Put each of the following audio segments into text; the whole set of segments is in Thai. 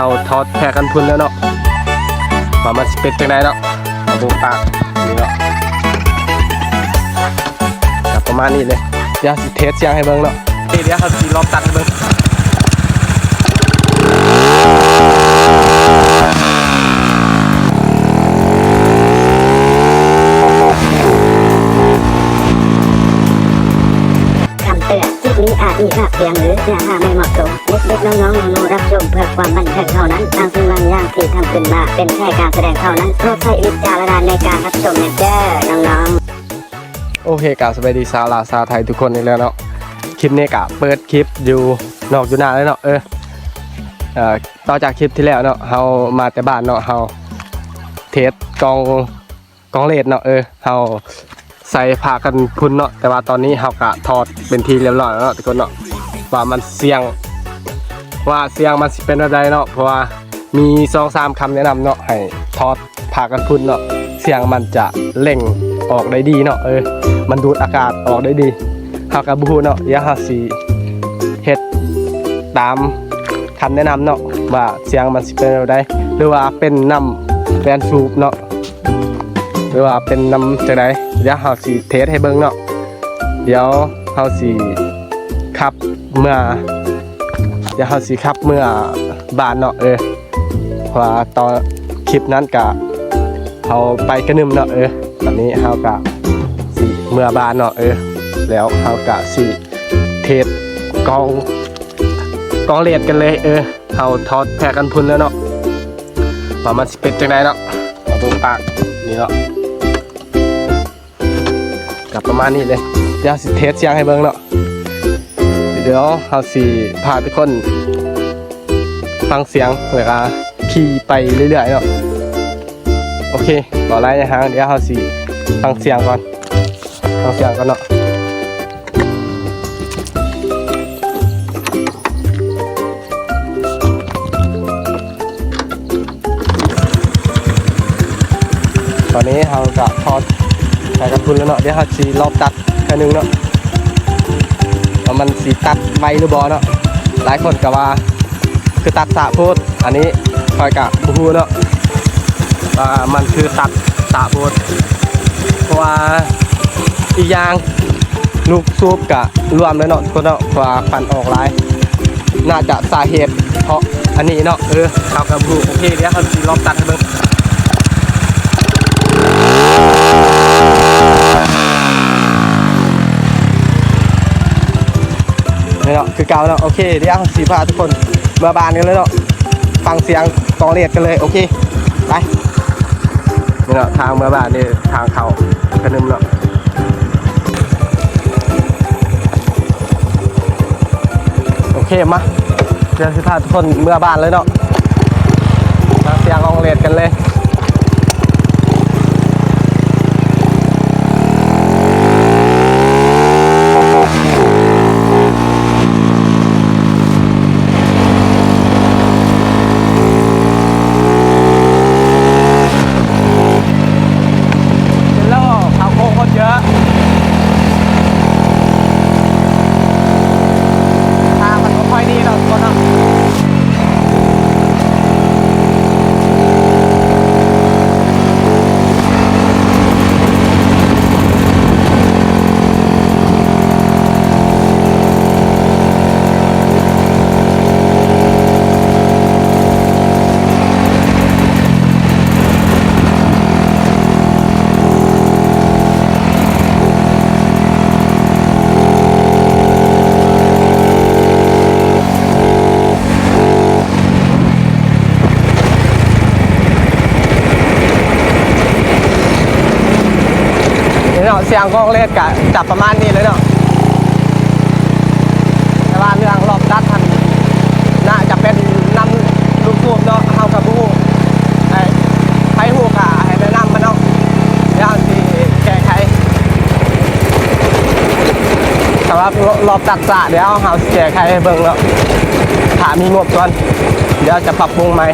เอาทอดแพรกันพุ่นแล้วเนาะมามันสิเป็ดจังไดเนาะเอาดูปากนี่เนาะกับประมาณนี้เลยเดี๋ยวสิเทสเสียงให้เบิ่งเนาะเดี๋ยวครับสิลองตัดให้เบิ่ง มีภาพเสียงหรือเนื้อหาไม่เหมาะสมเด็กๆน้องๆหนูๆรับชมเพื่อความบันเทิงเท่านั้นบางสิ่งบางอย่างที่ทำขึ้นมาเป็นแค่การแสดงเท่านั้นโปรดใช้วิจารณญาณในการรับชมนะเด้อน้องๆโอเคกราบสวัสดีชาลาวชาไทยทุกคนอีกแล้วเนาะคลิปนี้กะเปิดคลิปอยู่นอกอยู่น้าเลยเนาะเออเอ่อต่อจากคลิปที่แล้วเนาะเฮามาแต่บ้านเนาะเฮาเทสกองกองเลดเนาะเออเฮา ใส่ผ้ากันพุ่นเนาะแต่ว่าตอนนี้เฮากะถอดเป็นทีเรียบร้อยแล้วเนาะทุกคนเนาะว่ามันเสี่ยง ว่าเสียงมันสิเป็นอะไรเนาะเพราะว่ามีสองสามคำแนะนำเนาะให้ถอดผ้ากันพุ่นเนาะเสียงมันจะเล่งออกได้ดีเนาะเออมันดูดอากาศออกได้ดีเฮากับบูเนาะยาฮาสิเฮ็ดตามคำแนะนำเนาะว่าเสียงมันสิเป็นอะไรหรือว่าเป็นน้ำแฟนซูปเนาะ หรือว่าเป็นนำจังไดเดี๋ยวเฮาสิเทสให้เบิ่งเนาะเดี๋ยวเฮาสิขับเมื่อเดี๋ยวเขาสิครับเมื่อบานเนาะเออเพราะตอนคลิปนั้นกะเขาไปกระนึมเนาะเออตอนนี้เขากะสิเมื่อบานเนาะเออ แล้วเขากะสิเทสกองกองเลดกันเลยเออเขาทอดแพรกันพุนแล้วเนาะว่ามันสิเป็นจังไดเนาะเอาตรงปากนี่เนาะ กับประมาณนี้เลย เดี๋ยวสิเทสเสียงให้เบิ่งเนาะเดี๋ยวเราสิพาทุกคนฟังเสียงแล้วก็ขี่ไปเรื่อยๆเนาะโอเคต่อไรนะฮะเดี๋ยวเราสิฟังเสียงก่อนฟังเสียงก่อนเนาะตอนนี้เราจะทอด ใส่กระพุนแล้วเนาะเดี๋ยวเราสิรอบตัดแค่นึงเนาะว่ามันสีตัดไวหรือบอเนาะหลายคนก็ว่า คือตัดสะโพดอันนี้คอยกะบูฮูเนาะว่ามันคือตัดสะโพดเพราะว่าอีกอย่างลูกซูบกะรวมเลยเนาะคนเนาะเพราะว่าฟันออกหลายน่าจะสาเหตุเพราะอันนี้เนาะเออเขากับบูโอเคเดี๋ยวเขาสีลองตัดให้เบิ่ง เนาะคือเก่าเนาะโอเคเดี๋ยวสีพาทุกคนเมื่อบานกันเลยเนาะฟังเสียงกองเลียดกันเลยโอเคไปนี่เนาะทางเมื่อบานนี่ทางเขากระนึมเนาะโอเคมาเดี๋ยวสิพาทุกคนเมื่อบานเลยเนาะฟังเสียงกองเลียดกันเลย เห็นแล้วเขาโค้งคนเยอะทางมันไม่ค่อยดีเราคนอะนี่ เนาะเสียงกองเล็ดกะจับประมาณนี้เลยเนาะแต่ว่าเรื่องรอบดัดทันน่าจะเป็นนำลูกทูบเนาะเฮากับผู้ไอ้ไผหูกะให้แนะนำมันเนาะเดี๋ยวสิแก้ไขสำหรับรอบตัดสะเดี๋ยวเฮาสิแก้ไขให้เบิ่งเนาะถามมีงบก่อนเดี๋ยวจะปรับปรุงใหม่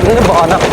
真的不好弄。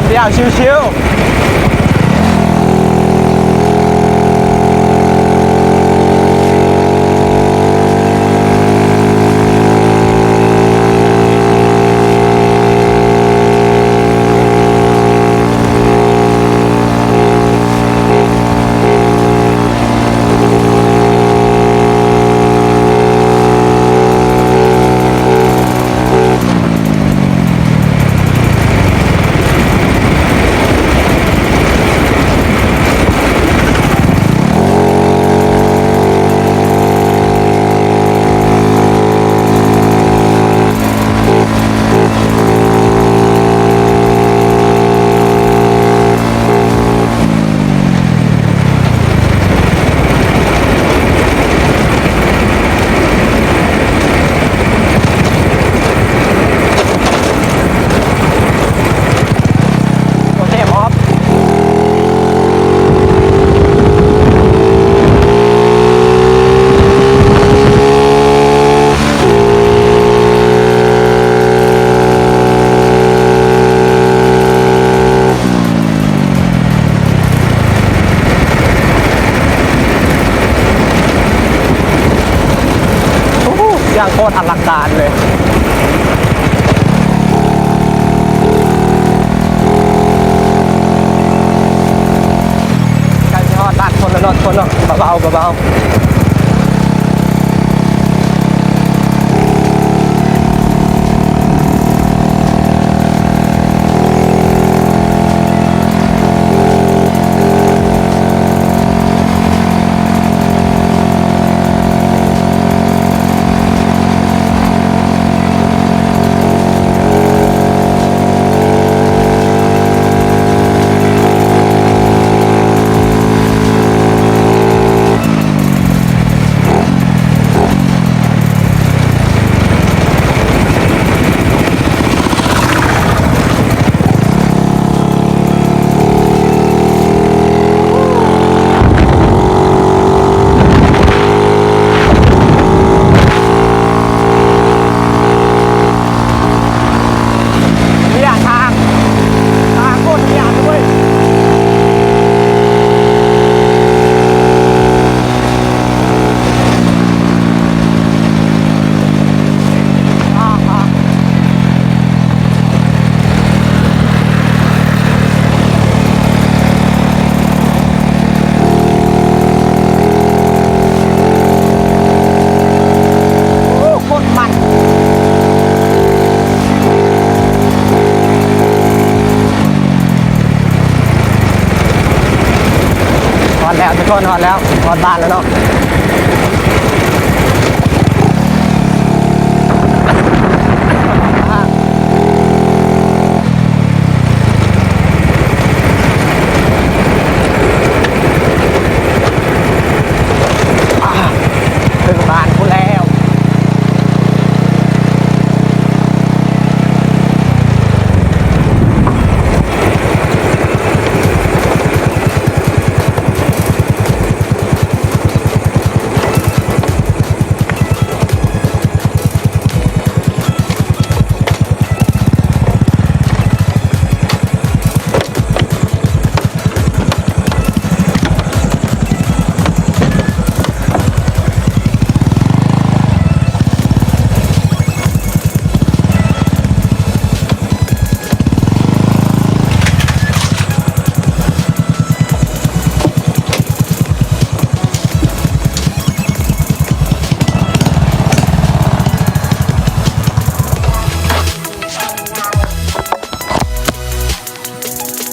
不要羞羞。ano, babaho, babaho. คนหอดแล้วหอดบ้านแล้วเนาะ